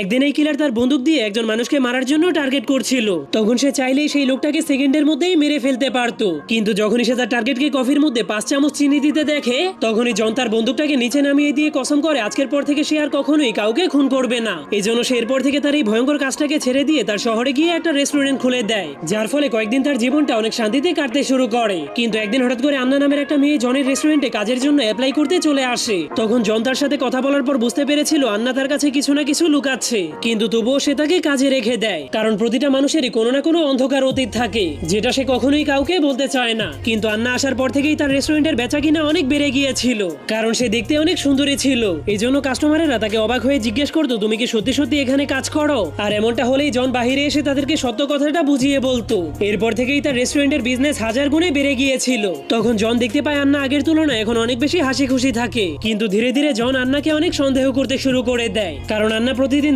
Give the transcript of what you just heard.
একদিন এই কিলার তার বন্দুক দিয়ে একজন মানুষকে মারার জন্য টার্গেট করছিল। তখন সে চাইলেই সেই লোকটাকে সেকেন্ডের মধ্যেই মেরে ফেলতে পারতো। কিন্তু যখনই সে তার টার্গেটকে কফির মধ্যে পাঁচ চামচ চিনি দিতে দেখে, তখনই জন তার বন্দুকটাকে নিচে নামিয়ে দিয়ে কসম করে আজকের পর থেকে সে আর কখনোই কাউকে খুন করবে না। এই জন্য সে এরপর থেকে তার এই ভয়ঙ্কর কাজটাকে ছেড়ে দিয়ে তার শহরে গিয়ে একটা রেস্টুরেন্ট খুলে দেয়, যার ফলে কয়েকদিন তার জীবনটা অনেক শান্তিতে কাটতে শুরু করে। কিন্তু একদিন হঠাৎ করে আন্না নামের একটা মেয়ে জনের রেস্টুরেন্টে কাজের জন্য অ্যাপ্লাই করতে চলে আসে। তখন জন তার সাথে কথা বলার পর বুঝতে পেরেছিল আন্না তার কাছে কিছু না কিছু লুকাচ্ছে। কিন্তু তবুও সে তাকে কাজে রেখে দেয়। কারণ প্রতিটা মানুষেরই কোনো না কোনো অন্ধকার অতীত থাকে, যেটা সে কখনোই কাউকে বলতে চায় না। কিন্তু আন্না আসার পর থেকেই তার রেস্টুরেন্টের বেচা কিনা অনেক বেড়ে গিয়েছিল। কারণ সে দেখতে অনেক সুন্দরী ছিল। এই জন্য কাস্টমারেরা তাকে অবাক হয়ে জিজ্ঞেস করতো, তুমি কি সত্যি সত্যি এখানে কাজ করো? আর এমনটা হলেই জন বাহিরে এসে তাদেরকে সত্য কথাটা বুঝিয়ে বলতো। এরপর থেকেই তার রেস্টুরেন্টের বিজনেস হাজার গুণে বেড়ে গিয়েছিল। তখন জন দেখতে পায় আন্না আগের তুলনায় এখন অনেক বেশি হাসি খুশি থাকে। কিন্তু ধীরে ধীরে জন আন্নাকে অনেক সন্দেহ করতে শুরু করে দেয়। কারণ আন্না প্রতিদিন